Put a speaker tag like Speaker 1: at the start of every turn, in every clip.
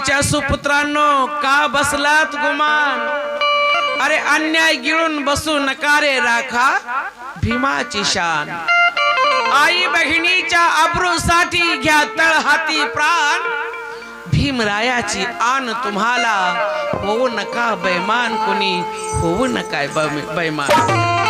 Speaker 1: भीमाईच्या सुपुत्रांनो का बसलात गुमान? अरे अन्याय गिळून बसू नकारे राखा भीमाची शान. आई बहिणीच्या अब्रूसाठी घ्या तळ हाती प्राण. भीमरायाची आन तुम्हाला होऊ नका बैमान कुणी होऊ नका बै- बैमान.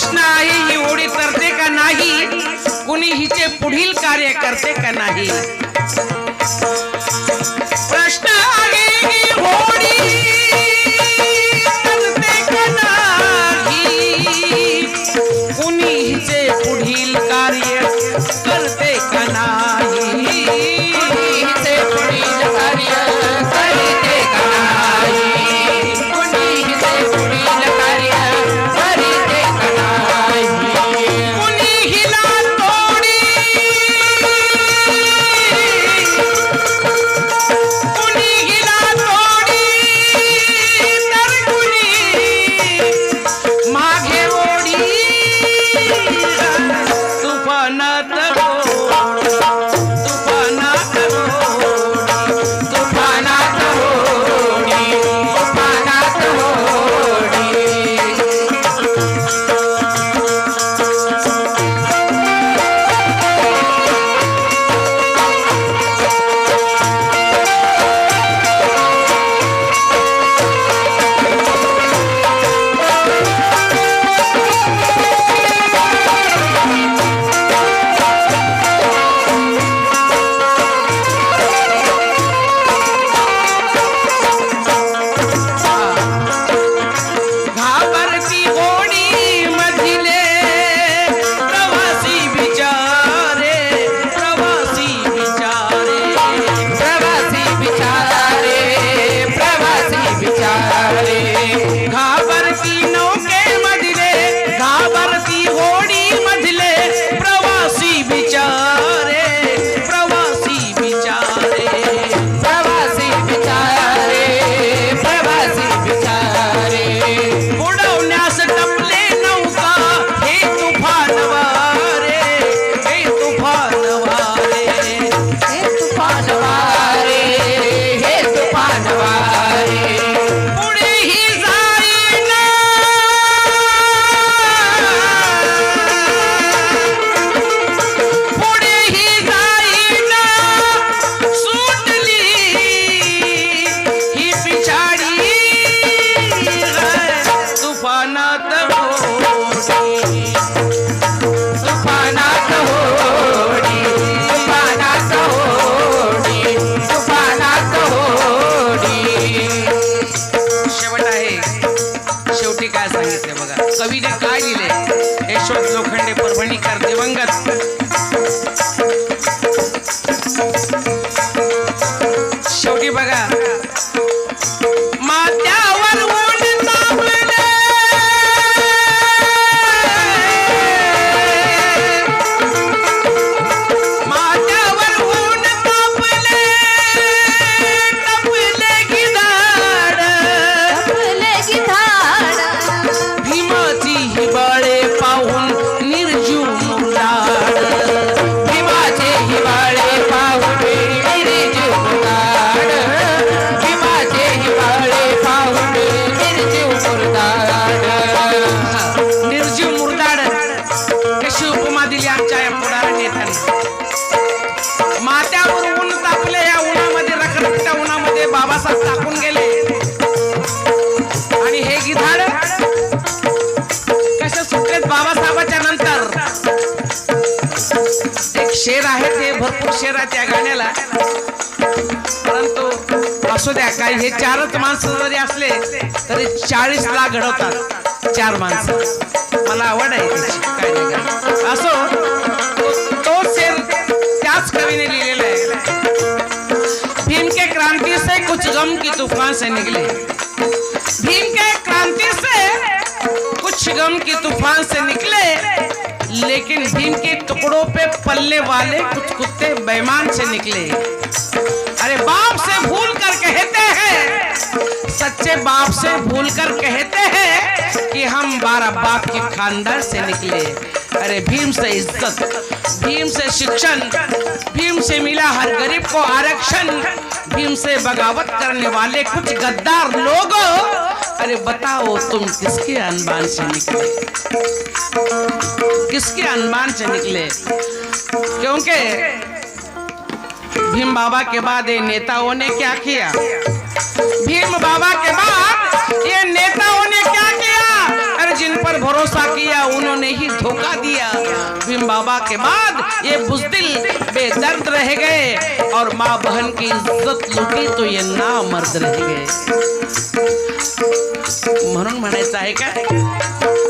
Speaker 1: प्रश्न आहे ही होळी करते का नाही? कुणी हिचे पुढील कार्य करते का नाही? प्रश्न काय सांगितले बघा? कवीने काय लिहिले? यशवंत लोखंडे परभणीकर दिवंगत. उशिरा त्या गाण्याला. परंतु असू द्या काही हे चारच माणसं जरी असले तरी चाळीस लाख घडवतात. चार माणसं. मला आवड आहे काय नाही असो तो- शेर त्याच कवीने लिहिलेला आहे. भीम के क्रांति से कुछ गम की तूफान से निकले. भीम के क्रांति से कुछ गम की तूफान से निकले. लेकिन भीम के टुकड़ों पे पलने वाले कुछ कुत्ते बेईमान से निकले। अरे, बाप से भूल कर कहते हैं। सच्चे बाप से भूल कर कहते हैं कि हम बारह बाप के खानदान से निकले। अरे, भीम से इज़्ज़त, भीम से शिक्षण, भीम से मिला हर गरीब को आरक्षण, भीम से बगावत करने वाले कुछ गद्दार लोग अरे बताओ तुम किसके अनबान से निकले? किसके अनबान से निकले? क्योंकि भीम बाबा के बाद ये नेताओं ने क्या किया? भीम बाबा के बाद ये नेताओं पर भरोसा किया, उन्होंने ही धोखा दिया। भीम बाबा के बाद ये बुजदिल बेदर्द रह गए और माँ बहन की इज़्ज़त लुटी तो ये ना मर्द रह गए। म्हणून म्हणायचं चाहे काय?